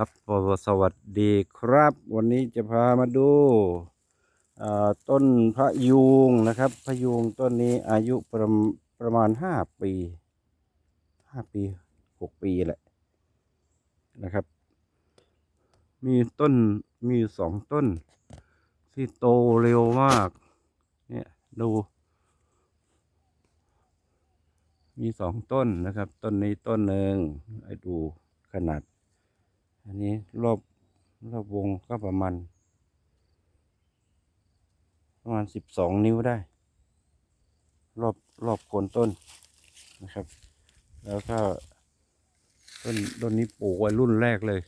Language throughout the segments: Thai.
ครับสวัสดีครับ วันนี้จะพามาดูต้นพระยูงนะครับ พระยูงต้นนี้อายุประมประมาณห้าปีห้าปีหกปีแหละนะครับ มีต้นมีสองต้น ที่โตเร็วมาก เนี่ยดู มีสองต้นนะครับ ต้นนี้ต้นหนึ่งให้ดูขนาด อันนี้รอบรอบวงก็ประมาณ ประมาณสิบสองนิ้วได้ รอบรอบโคนต้นนะครับ แล้วก็ต้นต้นนี้ปลูกไว้รุ่นแรกเลย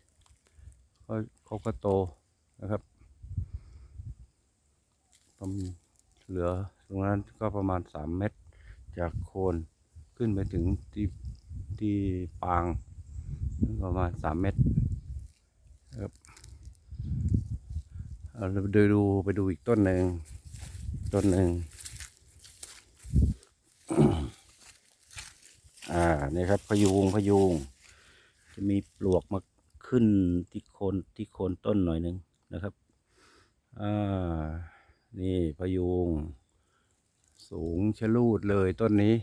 เขาเขาก็โตนะครับประมเหลือตรงนั้นก็ประมาณสามเมตร จากโคนขึ้นไปถึงที่ที่ปาง ประมาณสามเมตร ครับ เอาเราไปดูไปดูอีกต้นหนึ่งต้นหนึ่งอ่านี่ครับพยูงพยูงจะมีปลวกมาขึ้นที่โคนที่โคนต้นหน่อยหนึ่งนะครับอ่านี่พยูงสูงชะลูดเลยต้นนี้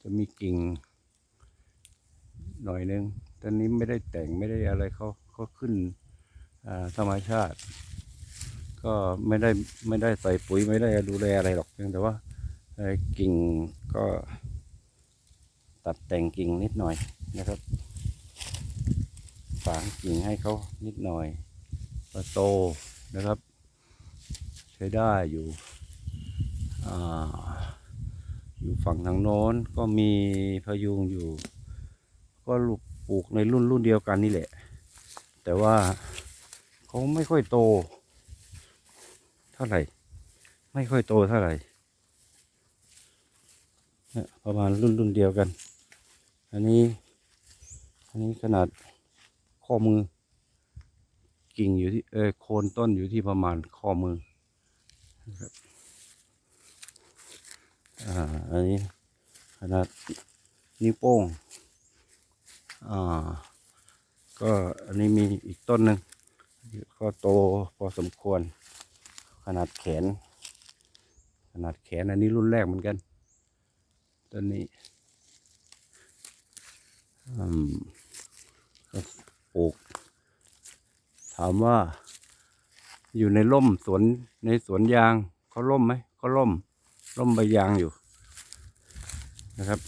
จะมีกิ่ง หน่อยหนึ่งต้นนี้ไม่ได้แต่งไม่ได้อะไรเขาเขาขึ้น ธรรมชาติ ก็ไม่ได้ไม่ได้ใส่ปุ๋ยไม่ได้ดูแลอะไรหรอกเพียงแต่ว่ากิ่งก็ตัดแต่งกิ่งนิดหน่อยนะครับฝางกิ่งให้เขานิดหน่อยก็โตนะครับ ใช้ได้อยู่ออยู่ฝั่งทางโน้นก็มีพะยุงอยู่ ก็ปลูกในรุ่นรุ่นเดียวกันนี่แหละ แต่ว่า เขาไม่ค่อยโต เท่าไหร่ ไม่ค่อยโตเท่าไหร่ประมาณรุ่นรุ่นเดียวกัน อันนี้ อันนี้ขนาดข้อมือ กิ่งอยู่ที่เออโคนต้นอยู่ที่ประมาณข้อมือครับอ่าอันนี้ขนาดนิ้วโป้งอ่าก็อันนี้มีอีกต้นหนึ่ง ก็โตพอสมควร ขนาดแขน ขนาดแขนอันนี้รุ่นแรกเหมือนกันต้นนี้อืมก็ปลูก ถามว่า อยู่ในร่มสวนในสวนยางเขาร่มไหมเขาร่ม ร่มใบยางอยู่นะครับ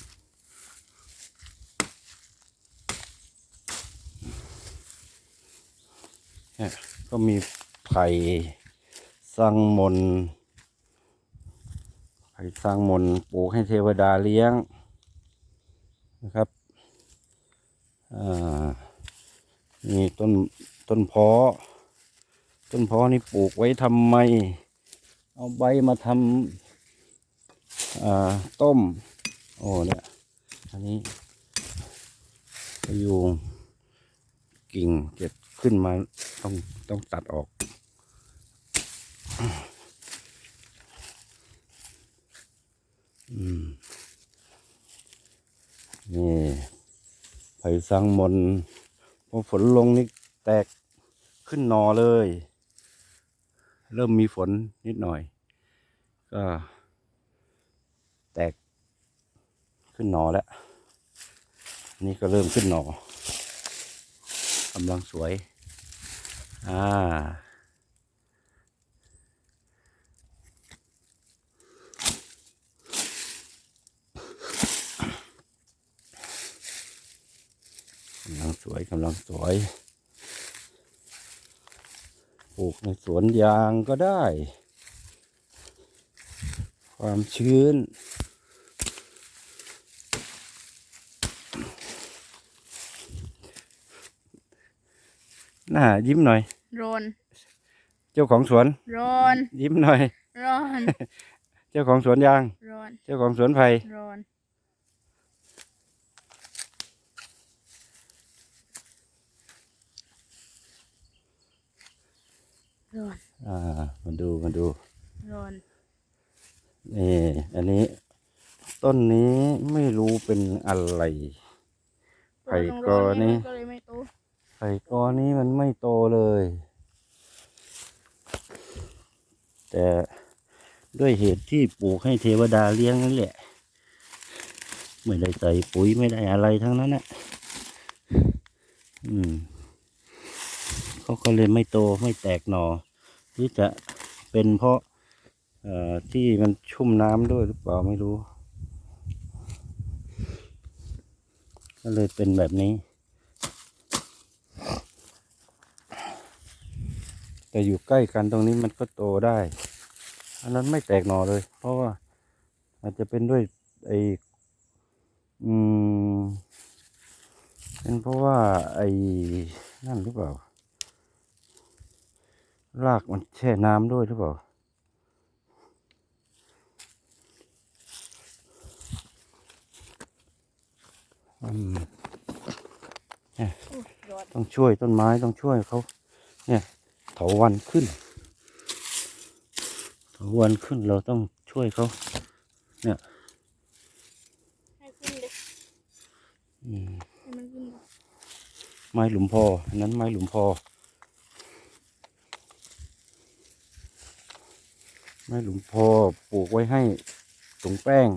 เนี่ย ก็มีไผ่สร้างมนไผ่สร้างมนปลูกให้เทวดาเลี้ยงนะครับนี่ต้นต้นพาะต้นพาะนี่ปลูกไว้ทำไม เอาใบมาทำต้ม โอ้เนี่ยอันนี้พยูงกิ่งเก็บขึ้นมา ต้องต้องตัดออก อืมนี่ไผ่สังมนพอฝนลงนี่แตกขึ้นหนอเลย เริ่มมีฝนนิดหน่อย ก็แตกขึ้นหนอแล้ว นี่ก็เริ่มขึ้นหนอกำลังสวย อ่ากำลังสวยกำลังสวย ปลูกในสวนยางก็ได้ ความชื้น หน้ายิ้มหน่อยรอนเจ้าของสวนรอนยิ้มหน่อยรอนเจ้าของสวนยางรอนเจ้าของสวนไผ่รอนรอนอ่ามาดูมาดูรอนนี่อันนี้ ต้นนี้ไม่รู้เป็นอะไรไผ่กอนี่ ก็เลย ไม่ตไไข่กอนี้มันไม่โตเลย แต่ด้วยเหตุที่ปลูกให้เทวดาเลี้ยงนั่นแหละ ไม่ได้ใส่ปุ๋ยไม่ได้อะไรทั้งนั้นนะอืมเขาก็เลยไม่โตไม่แตกหนอหรือจะเป็นเพราะเอ่อที่มันชุ่มน้ำด้วยหรือเปล่าไม่รู้ ก็เลยเป็นแบบนี้ แต่อยู่ใกล้กันตรงนี้มันก็โตได้ อันนั้นไม่แตกหน่อเลย เพราะว่าอาจจะเป็นด้วยไออืมเป็นเพราะว่าไอ้นั่นหรือเปล่า รากมันแช่น้ำด้วยหรือเปล่าอืมอุ๊ยยต้องช่วยต้นไม้ต้องช่วยเขาเนี่ยาวันขึ้นเถาวันขึ้นเราต้องช่วยเขาให้ขึ้นเลยอืมให้มันขึ้นเลยไม้หลุมพออันนั้นไม้หลุมพอ ไม้หลุมพอปลูกไว้ให้ถุงแป้ง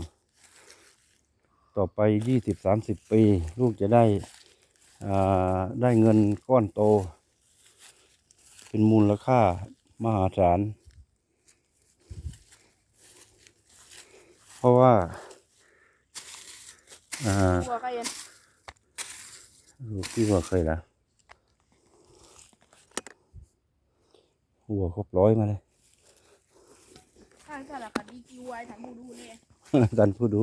ต่อไปยี่สิบสามสิบปี ลูกจะได้อ่าได้เงินก้อนโต เป็นมูลค่ามหาศาล เพราะว่าอ่าหัวใครเย็นลูกพี่ว่าเคยละหัวครบร้อยมาเลยข้างสารคดีกิวไว้ถังบูดูเลยดันผู้ดู